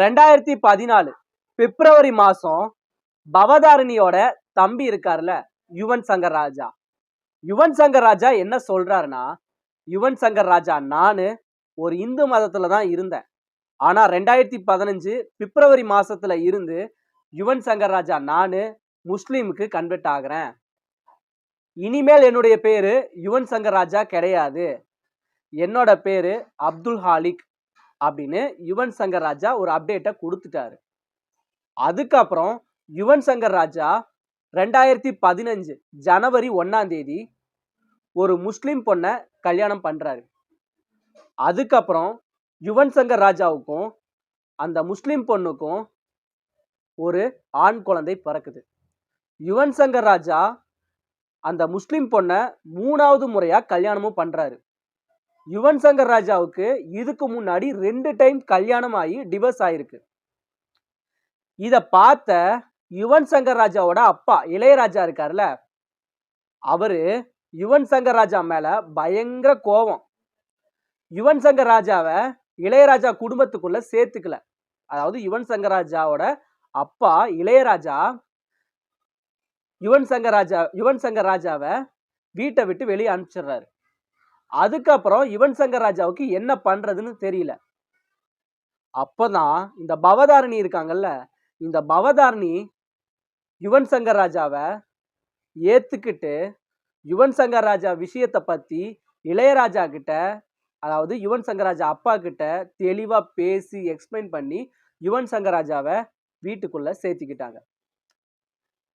ரெண்டாயிரத்தி பதினாலு பிப்ரவரி மாதம் பவதாரணியோட தம்பி இருக்கார்ல யுவன் சங்கர் ராஜா. யுவன் சங்கர் ராஜா என்ன சொல்றாருன்னா யுவன் சங்கர் ராஜா நானு ஒரு இந்து மதத்துல தான் இருந்தேன். ஆனா ரெண்டாயிரத்தி பதினஞ்சு பிப்ரவரி மாசத்துல இருந்து யுவன் சங்கர் ராஜா நான் முஸ்லீமுக்கு கன்வெர்ட் ஆகிறேன். இனிமேல் என்னுடைய பேரு யுவன் சங்கர் ராஜா கிடையாது. என்னோட பேரு அப்துல் ஹாலிக் அப்படின்னு யுவன் சங்கர் ராஜா ஒரு அப்டேட்டை கொடுத்துட்டாரு. அதுக்கப்புறம் யுவன் சங்கர் ராஜா ரெண்டாயிரத்தி பதினஞ்சு ஜனவரி ஒன்னாம் தேதி ஒரு முஸ்லீம் பொண்ணை கல்யாணம் பண்றாரு. அதுக்கப்புறம் யுவன் சங்கர் ராஜாவுக்கும் அந்த முஸ்லீம் பொண்ணுக்கும் ஒரு ஆண் குழந்தை பிறக்குது. யுவன் சங்கர் ராஜா அந்த முஸ்லீம் பொண்ணை மூணாவது முறையாக கல்யாணமும் பண்ணுறாரு யுவன் சங்கர் ராஜாவுக்கு இதுக்கு முன்னாடி ரெண்டு டைம் கல்யாணம் ஆகி டிவர்ஸ் ஆயிருக்கு. இதை பார்த்த யுவன் சங்கர் ராஜாவோட அப்பா இளையராஜா இருக்கார்ல அவரு யுவன் சங்கர் ராஜா மேல பயங்கர கோபம் யுவன் சங்கர் ராஜாவை இளையராஜா குடும்பத்துக்குள்ள சேர்த்துக்கல. அதாவது யுவன் சங்கர் ராஜாவோட அப்பா இளையராஜா யுவன் சங்கர் ராஜா யுவன் சங்கர் ராஜாவை வீட்டை விட்டு வெளியே அனுப்பிச்சிடுறாரு. அதுக்கப்புறம் யுவன் சங்கர் ராஜாவுக்கு என்ன பண்றதுன்னு தெரியல. அப்பதான் இந்த பவதாரணி இருக்காங்கல்ல இந்த பவதாரணி யுவன் சங்கர் ராஜாவை ஏத்துக்கிட்டு யுவன் சங்கர் ராஜா விஷயத்தை பத்தி இளையராஜா கிட்ட அதாவது யுவன் சங்கர் ராஜா அப்பா கிட்ட தெளிவா பேசி எக்ஸ்பிளைன் பண்ணி யுவன் சங்கர் ராஜாவை வீட்டுக்குள்ள சேர்த்துக்கிட்டாங்க.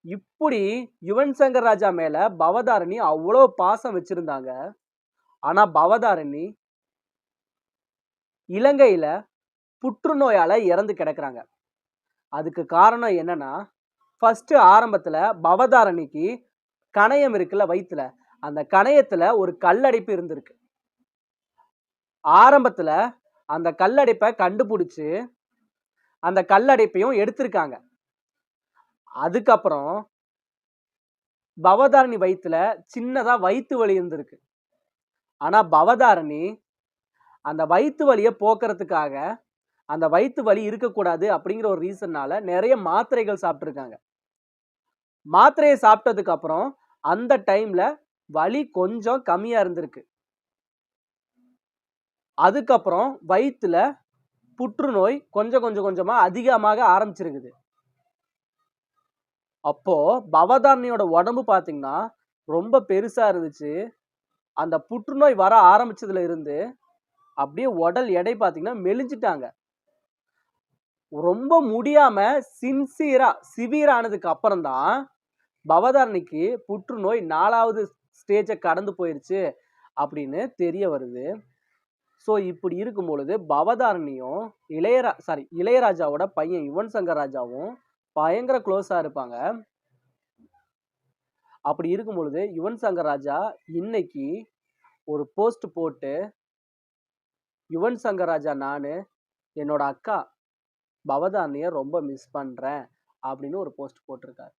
இப்படி யுவன் சங்கர் ராஜா மேல பவதாரணி அவ்வளோ பாசம் வச்சிருந்தாங்க. ஆனால் பவதாரணி இலங்கையில் புற்றுநோயால் இறந்து கிடக்குறாங்க. அதுக்கு காரணம் என்னன்னா ஃபஸ்ட்டு ஆரம்பத்தில் பவதாரணிக்கு கணையம் இருக்குல்ல வயிற்றுல அந்த கணையத்தில் ஒரு கல்லடைப்பு இருந்திருக்கு. ஆரம்பத்தில் அந்த கல்லடைப்பை கண்டுபிடிச்சி அந்த கல்லடைப்பையும் எடுத்திருக்காங்க. அதுக்கப்புறம் பவதாரணி வயிற்றுல சின்னதாக வயிற்று வலி இருந்திருக்கு. ஆனால் பவதாரணி அந்த வயிற்று வலியை போக்குறதுக்காக அந்த வயிற்று வலி இருக்கக்கூடாது அப்படிங்கிற ஒரு ரீசன்னால நிறைய மாத்திரைகள் சாப்பிட்ருக்காங்க மாத்திரையை சாப்பிட்டதுக்கு அப்புறம் அந்த டைம்ல வலி கொஞ்சம் கம்மியா இருந்திருக்கு. அதுக்கப்புறம் வயிற்றுல புற்றுநோய் கொஞ்சம் கொஞ்சம் கொஞ்சமாக அதிகமாக ஆரம்பிச்சிருக்குது. அப்போது பவதாரணியோட உடம்பு பார்த்திங்கன்னா ரொம்ப பெருசாக இருந்துச்சு. அந்த புற்றுநோய் வர ஆரம்பிச்சதுல இருந்து அப்படியே உடல் எடை பார்த்தீங்கன்னா மெலிஞ்சிட்டாங்க. ரொம்ப முடியாம சின்சியரா சிவியர் ஆனதுக்கு பவதாரணிக்கு புற்றுநோய் நாலாவது ஸ்டேஜை கடந்து போயிருச்சு அப்படின்னு தெரிய வருது. ஸோ இப்படி இருக்கும் பொழுது பவதாரணியும் இளையரா சாரி இளையராஜாவோட பையன் யுவன் சங்கர் ராஜாவும் பயங்கர க்ளோஸாக இருப்பாங்க. அப்படி இருக்கும் பொழுது யுவன் சங்கர் ராஜா இன்னைக்கு ஒரு போஸ்ட் போட்டு யுவன் சங்கர் ராஜா நான் என்னோட அக்கா பவதானியை ரொம்ப மிஸ் பண்ணுறேன் அப்படின்னு ஒரு போஸ்ட் போட்டிருக்காரு.